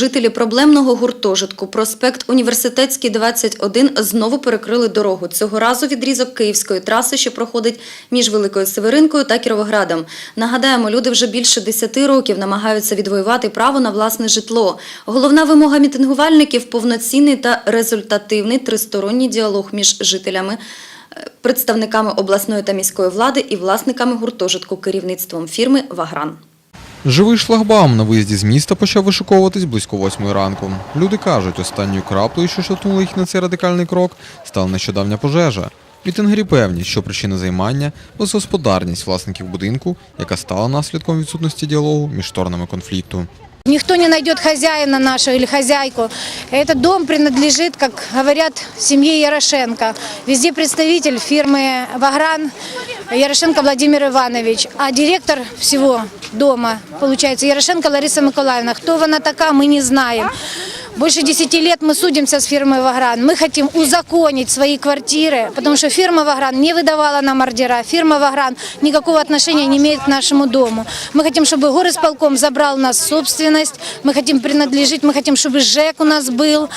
Жителі проблемного гуртожитку проспект Університетський 21 знову перекрили дорогу. Цього разу відрізок київської траси, що проходить між Великою Северинкою та Кіровоградом. Нагадаємо, люди вже більше 10 років намагаються відвоювати право на власне житло. Головна вимога мітингувальників – повноцінний та результативний тристоронній діалог між жителями, представниками обласної та міської влади і власниками гуртожитку керівництвом фірми «Вагран». Живий шлагбаум на виїзді з міста почав вишиковуватись близько восьмої ранку. Люди кажуть, останньою краплею, що штовхнула їх на цей радикальний крок, стала нещодавня пожежа. Мітингері певні, що причина займання – безгосподарність власників будинку, яка стала наслідком відсутності діалогу між сторонами конфлікту. Никто не найдет хозяина нашего или хозяйку. Этот дом принадлежит, как говорят, семье Ярошенко. Везде представитель фирмы «Вагран» Ярошенко Владимир Иванович. А директор всего дома, получается, Ярошенко Лариса Николаевна. Кто она такая, мы не знаем. Больше 10 лет мы судимся с фирмой «Вагран». Мы хотим узаконить свои квартиры, потому что фирма «Вагран» не выдавала нам ордера. Фирма «Вагран» никакого отношения не имеет к нашему дому. Мы хотим, чтобы горосполком забрал у нас собственность. Мы хотим принадлежить, мы хотим, чтобы ЖЭК у нас был.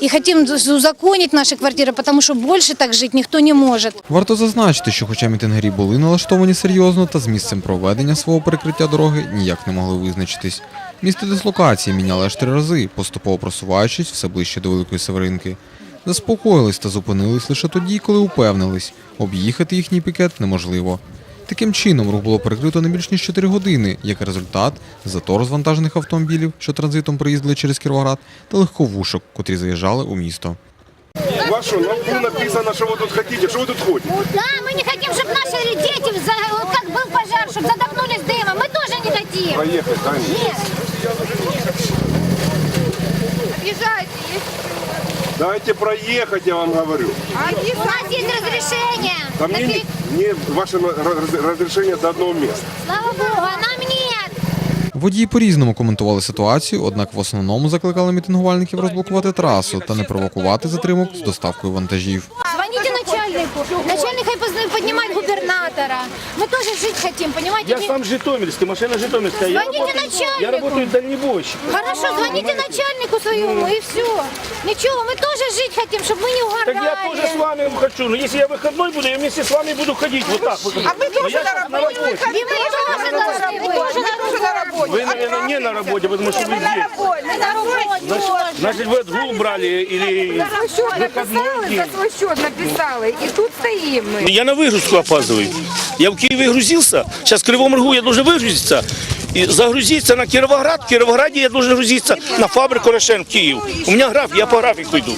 И хотим узаконить наши квартиры, потому что больше так жить никто не может. Варто зазначити, що хоча мітингері були налаштовані серйозно та з місцем проведення свого перекриття дороги ніяк не могли визначитись. Місце дислокації міняли аж три рази, поступово просуваючись все ближче до Великої Северинки. Заспокоїлись та зупинились лише тоді, коли упевнились, об'їхати їхній пікет неможливо. Таким чином рух було перекрито не більш ніж 4 години. Як результат, затор з вантажних автомобілів, що транзитом приїздили через Кіровоград, та легковушок, котрі заїжджали у місто. Вашу, на лбу написано, что вы тут хотите. Что вы тут ходите? Да, мы не хотим, чтобы наши дети, за- вот как был пожар, чтобы задохнулись дымом. Мы тоже не хотим. Проехать, да? Нет. Объезжайте, есть. Дайте проехать, я вам говорю. У нас есть разрешение. Да мне, пере- мне ваше на- раз- разрешение до одного места. Слава Богу, а нам нет. Водії по-різному коментували ситуацію, однак в основному закликали мітингувальників розблокувати трасу та не провокувати затримок з доставкою вантажів Звоните начальнику. Начальник хай позна- поднимает губернатора. Мы тоже жить хотим, понимаете? Я Не- сам Житомирский, машина Житомирская. Я Звоните работаю, начальнику. я работаю дальнебойщиком. Хорошо, звоните начальнику своему и все. Ничего, мы тоже жить хотим, чтобы мы не Так угорали. я тоже с вами хочу. Но если я выходной буду, я вместе с вами буду ходить. Вот так вот. А мы Но тоже я на щас работе. работе. И мы тоже должны быть. Вы, наверное, не на работе, потому что вы Мы на здесь. работе. Мы на работе. Значит, значит, вы отгул брали или За свой счет выходной написали, день. за свой счет написали. И тут стоим мы. Ну, Я на выгрузку опаздываю. Я в Киеве грузился. Сейчас в Кривом Рогу я должен выгрузиться. И загрузиться на Кировоград. В Кировограде я должен грузиться на фабрику Рошен в Киев. У меня график, я по графику иду.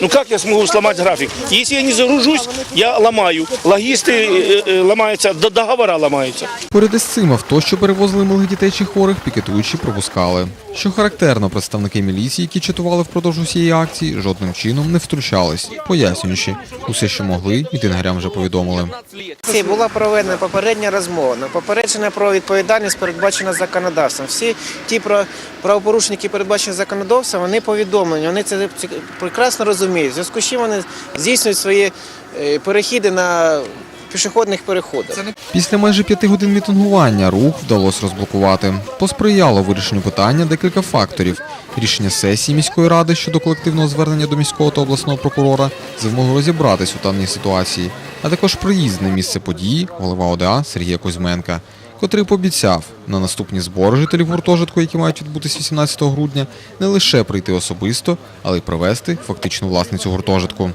Ну как я смогу сломать график? Если я не загружусь, я ломаю. Логисты э, э, ломаются, до- договора ломаются. Поряд із цим авто, що перевозили малих дітей чи хворих, пікетуючі пропускали. Що характерно, представники міліції, які чатували впродовж усієї акції, жодним чином не втручались, пояснюючи, усе, що могли, мітингарям вже повідомили. Ці була проведена попередня розмова. На попередження про відповідальність передбачена законодавством. Всі ті які передбачені законодавством, вони повідомлені. Вони це прекрасно розуміють. В зв'язку з чим вони здійснюють свої е, перехіди на пішохідних переходах. Після майже п'яти годин мітингування рух вдалося розблокувати. Посприяло вирішенню питання декілька факторів: рішення сесії міської ради щодо колективного звернення до міського та обласного прокурора з вимогою розібратись у даній ситуації, а також приїзд на місце події голова ОДА Сергія Кузьменка, котрий пообіцяв на наступні збори жителів гуртожитку, які мають відбутись 18 грудня, не лише прийти особисто, але й привезти фактичну власницю гуртожитку.